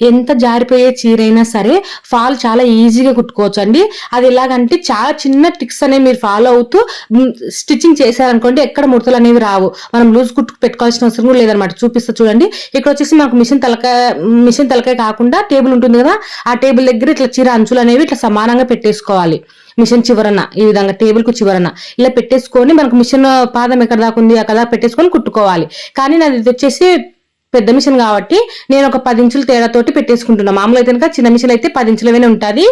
ఎంత జారిపోయే చీర అయినా సరే ఫాల్ చాలా ఈజీగా కుట్టుకోవచ్చు అండి అది ఎలాగంటే చాలా చిన్న ట్రిక్స్ అనేవి మీరు ఫాలో అవుతూ స్టిచ్చింగ్ చేశారనుకోండి ఎక్కడ ముడతలు అనేవి రావు. మనం లూజ్ కుట్టు పెట్టుకోవాల్సిన అవసరం కూడా లేదనమాట చూపిస్తా చూడండి. ఇక్కడ వచ్చేసి మనకు మిషన్ తలకాయ మిషన్ తలకాయ కాకుండా టేబుల్ ఉంటుంది కదా ఆ టేబుల్ దగ్గర ఇట్లా చీర అంచులు అనేవి ఇట్లా సమానంగా పెట్టేసుకోవాలి. మిషన్ చివరన ఈ విధంగా టేబుల్కు చివరన. ఇలా పెట్టేసుకొని మనకు మిషన్ పాదం ఎక్కడ దాకా ఉంది అక్కడ పెట్టేసుకొని కుట్టుకోవాలి. కానీ నాది ఇది వచ్చేసి పెద్ద మిషన్ కాబట్టి నేను ఒక పది ఇంచుల తేడాతోటి పెట్టేసుకుంటున్నా. మామూలు అయితే కనుక చిన్న మిషన్ అయితే పది ఇంచులవే ఉంటుంది.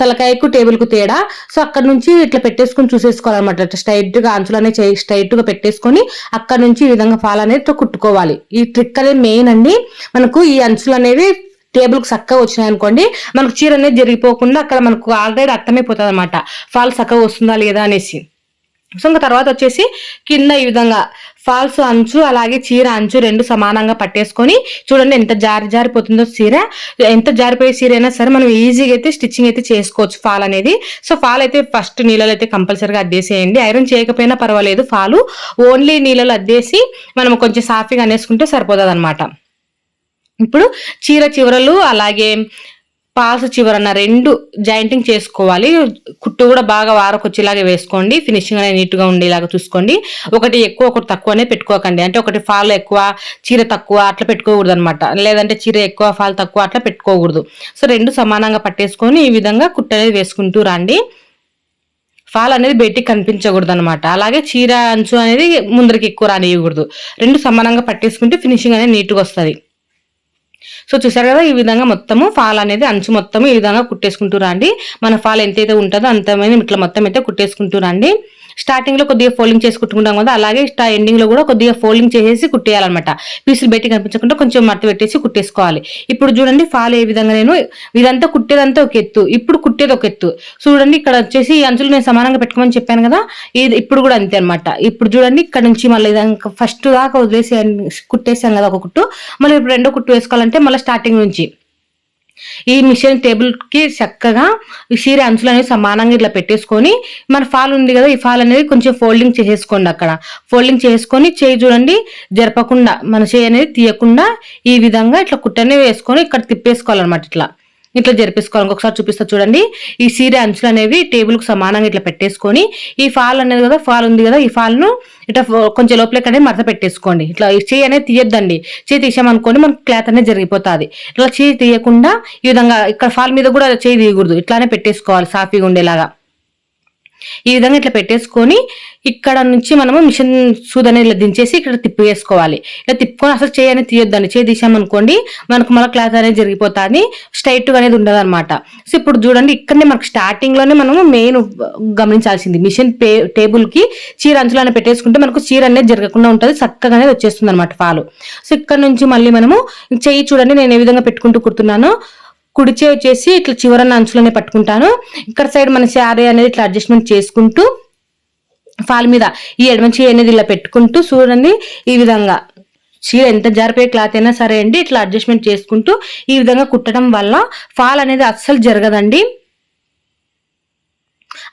తలకాయకు టేబుల్కు తేడా. సో అక్కడ నుంచి ఇట్లా పెట్టేసుకొని చూసేసుకోవాలన్నమాట. స్ట్రైట్గా అంచులు అనేది స్ట్రైట్గా పెట్టేసుకొని అక్కడ నుంచి ఈ విధంగా ఫాల్ అనేది కుట్టుకోవాలి. ఈ ట్రిక్ అనేది మెయిన్ అండి. మనకు ఈ అంచులు అనేవి టేబుల్కు చక్కగా వచ్చినాయి అనుకోండి మనకు చీర అనేది జరిగిపోకుండా అక్కడ మనకు ఆల్రెడీ అర్థమైపోతుంది అనమాట ఫాల్ చక్కగా వస్తుందా లేదా అనేసి. సో ఇంకా తర్వాత వచ్చేసి కింద ఈ విధంగా ఫాల్స్ అంచు అలాగే చీర అంచు రెండు సమానంగా పట్టేసుకొని చూడండి ఎంత జారి జారిపోతుందో చీర. ఎంత జారిపోయే చీర అయినా సరే మనం ఈజీగా అయితే స్టిచ్చింగ్ అయితే చేసుకోవచ్చు ఫాల్ అనేది. సో ఫాల్ అయితే ఫస్ట్ నీళ్ళలో అయితే కంపల్సరీగా అద్దేసేయండి. ఐరన్ చేయకపోయినా పర్వాలేదు ఫాలు. ఓన్లీ నీళ్ళలో అద్దేసి మనం కొంచెం సాఫీగా అనేసుకుంటే సరిపోతుంది ఇప్పుడు చీర చివరలు అలాగే పాస్ చివరన రెండు జాయింటింగ్ చేసుకోవాలి. కుట్టు కూడా బాగా వారకొచ్చేలాగా వేసుకోండి. ఫినిషింగ్ అనేది నీట్గా ఉండేలాగా చూసుకోండి. ఒకటి ఎక్కువ ఒకటి తక్కువ అనేది పెట్టుకోకండి. అంటే ఒకటి ఫాల్ ఎక్కువ చీర తక్కువ అట్లా పెట్టుకోకూడదు అనమాట లేదంటే చీర ఎక్కువ ఫాల్ తక్కువ అట్లా పెట్టుకోకూడదు. సో రెండు సమానంగా పట్టేసుకొని ఈ విధంగా కుట్టు అనేది వేసుకుంటూ రండి. ఫాల్ అనేది బయటికి కనిపించకూడదు అనమాట అలాగే చీర అంచు అనేది ముందరికి ఎక్కువ రానియకూడదు. రెండు సమానంగా పట్టేసుకుంటే ఫినిషింగ్ అనేది నీట్గా వస్తుంది. సో చూసారు కదా ఈ విధంగా మొత్తము ఫాల్ అనేది అంచు మొత్తం ఈ విధంగా కుట్టేసుకుంటూ రండి. మన ఫాల్ ఎంతైతే ఉంటుందో అంతమైన ఇట్లా మొత్తం అయితే కుట్టేసుకుంటూ రండి. స్టార్టింగ్లో కొద్దిగా ఫోల్డింగ్ చేసి కుట్టుకుంటాం కదా అలాగే ఎండింగ్లో కూడా కొద్దిగా ఫోల్డింగ్ చేసేసి కుట్టేయాలన్నమాట. పీసులు బయట కనిపించకుండా కొంచెం మడత పెట్టేసి కుట్టేసుకోవాలి. ఇప్పుడు చూడండి ఫాల్ ఏ విధంగా నేను ఇదంతా కుట్టేదంతా ఒక ఎత్తు ఇప్పుడు కుట్టేది ఒక ఎత్తు. చూడండి ఇక్కడ వచ్చేసి ఈ అంచులు నేను సమానంగా పెట్టుకోమని చెప్పాను కదా ఇది ఇప్పుడు కూడా అంతే అనమాట ఇప్పుడు చూడండి ఇక్కడ నుంచి మళ్ళీ ఫస్ట్ దాకా వదిలేసి కుట్టేసాను కదా ఒక కుట్టు మళ్ళీ ఇప్పుడు రెండో కుట్టు వేసుకోవాలంటే మళ్ళీ స్టార్టింగ్ నుంచి. ఈ మిషన్ టేబుల్కి చక్కగా ఈ చీర అంచులు అనేవి సమానంగా ఇట్లా పెట్టేసుకొని మన ఫాల్ ఉంది కదా ఈ ఫాల్ అనేది కొంచెం ఫోల్డింగ్ చేసేసుకోండి అక్కడ. ఫోల్డింగ్ చేసుకొని చేయి చూడండి జరపకుండా మన చేయి అనేది తీయకుండా ఈ విధంగా ఇట్లా కుట్టనే వేసుకొని ఇక్కడ తిప్పేసుకోవాలన్నమాట ఇట్లా. ఇట్లా జరిపేసుకోవాలి. ఇంకొకసారి చూపిస్తా చూడండి. ఈ సీర అంచులు అనేవి టేబుల్ సమానంగా ఇట్లా పెట్టేసుకొని ఈ ఫాల్ అనేది కదా ఫాల్ ఉంది కదా ఈ ఫాల్ను ఇట్లా కొంచెం లోపలికి అనేది పెట్టేసుకోండి. ఇట్లా ఈ చేయి అనేది తీయొద్దండి. చేయి తీసామనుకోండి మనకు క్లాత్ అనేది జరిగిపోతుంది. ఇట్లా చేయి తీయకుండా ఈ విధంగా ఇక్కడ ఫాల్ మీద కూడా చేయి తీయకూడదు. ఇట్లానే పెట్టేసుకోవాలి సాఫీగా ఉండేలాగా. ఈ విధంగా ఇట్లా పెట్టేసుకొని ఇక్కడ నుంచి మనము మిషన్ సూద్ అనేది ఇలా దించేసి ఇక్కడ తిప్పి వేసుకోవాలి ఇలా తిప్పుకొని అసలు చేయి అనేది తీయొద్దండి. చేయి తీసామనుకోండి మనకు మళ్ళీ క్లాత్ అనేది జరిగిపోతుంది. స్ట్రైట్ అనేది ఉండదు అనమాట సో ఇప్పుడు చూడండి ఇక్కడనే మనకు స్టార్టింగ్లోనే మనము మెయిన్ గమనించాల్సింది. మిషన్ పే టేబుల్కి చీర అంచులు అనేది పెట్టేసుకుంటే మనకు చీర అనేది జరగకుండా ఉంటుంది. చక్కగా అనేది వచ్చేస్తుంది అనమాట ఫాలు. సో ఇక్కడ నుంచి మళ్ళీ మనము చెయ్యి చూడండి నేను ఏ విధంగా పెట్టుకుంటూ కుడుతున్నానో కుడిచే వచ్చేసి ఇట్లా చివరన అంచులోనే పట్టుకుంటాను. ఇక్కడ సైడ్ మన శారీ అనేది ఇట్లా అడ్జస్ట్మెంట్ చేసుకుంటూ ఫాల్ మీద ఈ ఎడమ అనేది ఇలా పెట్టుకుంటూ చూడండి ఈ విధంగా. చీర ఎంత జారిపోయే క్లాత్ అయినా సరే అండి ఇట్లా అడ్జస్ట్మెంట్ చేసుకుంటూ ఈ విధంగా కుట్టడం వల్ల ఫాల్ అనేది అస్సలు జరగదండి.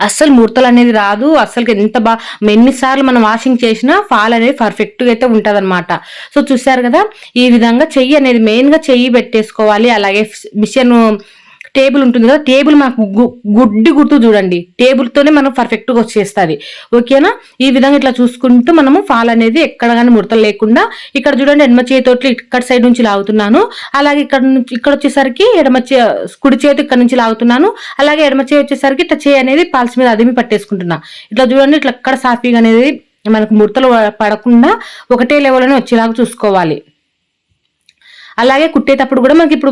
అస్సలు ముడతలు అనేది రాదు. అస్సలు ఎంత బాగా ఎన్నిసార్లు మనం వాషింగ్ చేసినా ఫాల్ అనేది పర్ఫెక్ట్గా అయితే ఉంటుందన్నమాట. సో చూసారు కదా ఈ విధంగా చెయ్యి అనేది మెయిన్గా చెయ్యి పెట్టేసుకోవాలి. అలాగే మిషన్ టేబుల్ ఉంటుంది కదా టేబుల్ మనకు గు- గుడ్డి గుర్తు చూడండి. టేబుల్ తోనే మనం పర్ఫెక్ట్గా వచ్చేస్తుంది. ఓకేనా ఈ విధంగా ఇట్లా చూసుకుంటూ మనము ఫాల్ అనేది ఎక్కడ కానీ ముడతలు లేకుండా ఇక్కడ చూడండి ఎడమ చేతితోటి ఇక్కడ సైడ్ నుంచి లాగుతున్నాను. అలాగే ఇక్కడ నుంచి ఇక్కడ వచ్చేసరికి ఎడమ చే కుడి చేతి ఇక్కడ నుంచి లాగుతున్నాను. అలాగే ఎడమ చేయి వచ్చేసరికి ఇట్లా చేయి అనేది పాల్స్ మీద అదిమి పట్టేసుకుంటున్నా. ఇట్లా చూడండి ఇట్లా ఎక్కడ సాఫీగా అనేది మనకు ముడతలు పడకుండా ఒకటే లెవెల్లోనే వచ్చేలాగా చూసుకోవాలి. అలాగే కుట్టేటప్పుడు కూడా మనకి ఇప్పుడు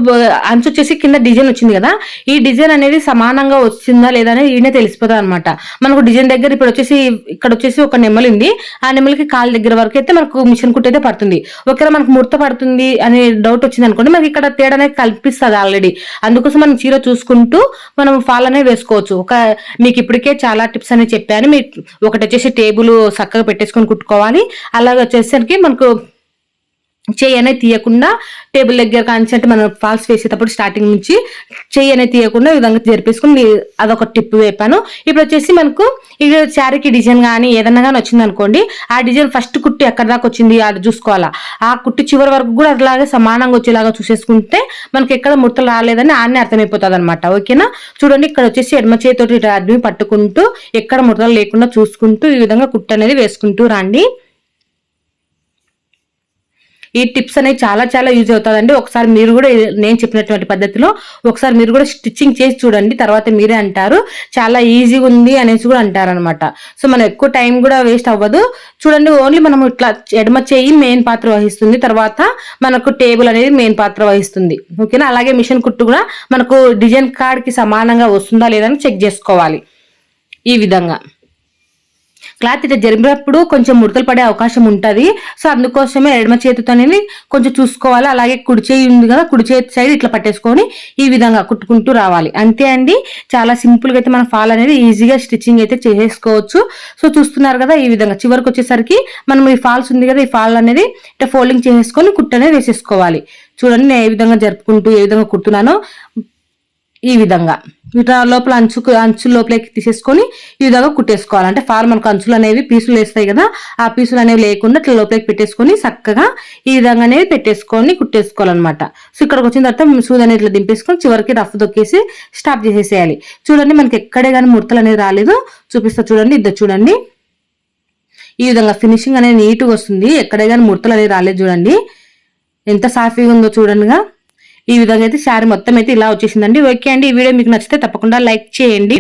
అంచు వచ్చేసి కింద డిజైన్ వచ్చింది కదా ఈ డిజైన్ అనేది సమానంగా వచ్చిందా లేదా అనేది ఈయనే తెలిసిపోతుంది అనమాట మనకు డిజైన్ దగ్గర ఇప్పుడు వచ్చేసి ఇక్కడ వచ్చేసి ఒక నెమ్మలి ఉంది. ఆ నెమ్మలికి కాలు దగ్గర వరకు అయితే మనకు మిషన్ కుట్టయితే పడుతుంది. ఒకవేళ మనకు ముడత పడుతుంది అనే డౌట్ వచ్చింది అనుకోండి మనకి ఇక్కడ తేడా అనేది కల్పిస్తుంది ఆల్రెడీ అందుకోసం మనం చీర చూసుకుంటూ మనం ఫాల్ అనేది వేసుకోవచ్చు. ఒక మీకు ఇప్పటికే చాలా టిప్స్ అనేవి చెప్పాను. మీకు ఒకటి వచ్చేసి టేబుల్ చక్కగా పెట్టేసుకొని కుట్టుకోవాలి. అలాగే వచ్చేసరికి మనకు చేయనే తీయకుండా టేబుల్ దగ్గర కాంచి అంటే మనం ఫాల్స్ వేసేటప్పుడు స్టార్టింగ్ నుంచి చెయ్యి తీయకుండా ఈ విధంగా జరిపేసుకుని అదొక టిప్ వేపాను. ఇప్పుడు వచ్చేసి మనకు ఇది శారీకి డిజైన్ కానీ ఏదన్నా కానీ వచ్చింది అనుకోండి ఆ డిజైన్ ఫస్ట్ కుట్టి ఎక్కడ దాకా వచ్చింది అది చూసుకోవాలా? ఆ కుట్టి చివరి వరకు కూడా అట్లాగే సమానంగా వచ్చేలాగా చూసేసుకుంటే మనకి ఎక్కడ ముడతలు రాలేదని ఆనే అర్థమైపోతుంది అనమాట ఓకేనా? చూడండి ఇక్కడ వచ్చేసి ఎడమ చేతితోటి అడ్మి పట్టుకుంటూ ఎక్కడ ముడతలు లేకుండా చూసుకుంటూ ఈ విధంగా కుట్టు అనేది వేసుకుంటూ రండి. ఈ టిప్స్ అనేవి చాలా చాలా యూజ్ అవుతుందండి. ఒకసారి మీరు కూడా నేను చెప్పినటువంటి పద్ధతిలో ఒకసారి మీరు కూడా స్టిచ్చింగ్ చేసి చూడండి. తర్వాత మీరే అంటారు. చాలా ఈజీగా ఉంది అనేసి కూడా అంటారు అనమాట సో మనం ఎక్కువ టైం కూడా వేస్ట్ అవ్వదు. చూడండి ఓన్లీ మనం ఇట్లా ఎడమ చేయి మెయిన్ పాత్ర వహిస్తుంది. తర్వాత మనకు టేబుల్ అనేది మెయిన్ పాత్ర వహిస్తుంది. ఓకేనా? అలాగే మిషన్ కుట్టు కూడా మనకు డిజైన్ కార్డ్కి సమానంగా వస్తుందా లేదని చెక్ చేసుకోవాలి. ఈ విధంగా. క్లాత్ ఇట్లా జరిపినప్పుడు కొంచెం ముడతలు పడే అవకాశం ఉంటుంది. సో అందుకోసమే ఎడమ చేతితో కొంచెం చూసుకోవాలి. అలాగే కుడి చేయి ఉంది కదా కుడి చేతి సైడ్ ఇట్లా పట్టేసుకొని ఈ విధంగా కుట్టుకుంటూ రావాలి. అంతే అండి. చాలా సింపుల్గా అయితే మన ఫాల్ అనేది ఈజీగా స్టిచ్చింగ్ అయితే చేసేసుకోవచ్చు. సో చూస్తున్నారు కదా ఈ విధంగా. చివరికి వచ్చేసరికి మనం ఈ ఫాల్స్ ఉంది కదా ఈ ఫాల్ అనేది ఇట్లా ఫోల్డింగ్ చేసేసుకొని కుట్టు అనేది వేసేసుకోవాలి. చూడండి నేను ఏ విధంగా జరుపుకుంటూ ఏ విధంగా కుడుతున్నానో ఈ విధంగా. ఇట్లా లోపల అంచుకు అంచు లోపలికి తీసేసుకొని ఈ విధంగా కుట్టేసుకోవాలి. అంటే ఫార్ మనకు అంచులు అనేవి పీసులు వేస్తాయి కదా ఆ పీసులు అనేవి లేకుండా ఇట్లా లోపలికి పెట్టేసుకొని చక్కగా ఈ విధంగా అనేది పెట్టేసుకొని కుట్టేసుకోవాలన్నమాట. సో ఇక్కడికి వచ్చిన తర్వాత సూది అనేది ఇట్లా దింపేసుకొని చివరికి రఫ్ దొక్కేసి స్టాప్ చేసేసేయాలి. చూడండి మనకి ఎక్కడే కానీ ముడతలు అనేది రాలేదు. చూపిస్తా చూడండి ఇద్దరు చూడండి. ఈ విధంగా ఫినిషింగ్ అనేది నీట్గా వస్తుంది. ఎక్కడే కానీ ముడతలు అనేది రాలేదు చూడండి. ఎంత సాఫీగా ఉందో చూడండిగా. ఈ విధంగా అయితే శారీ మొత్తం అయితే ఇలా వచ్చేసిందండి. ఓకే అండి. ఈ వీడియో మీకు నచ్చితే తప్పకుండా లైక్ చేయండి.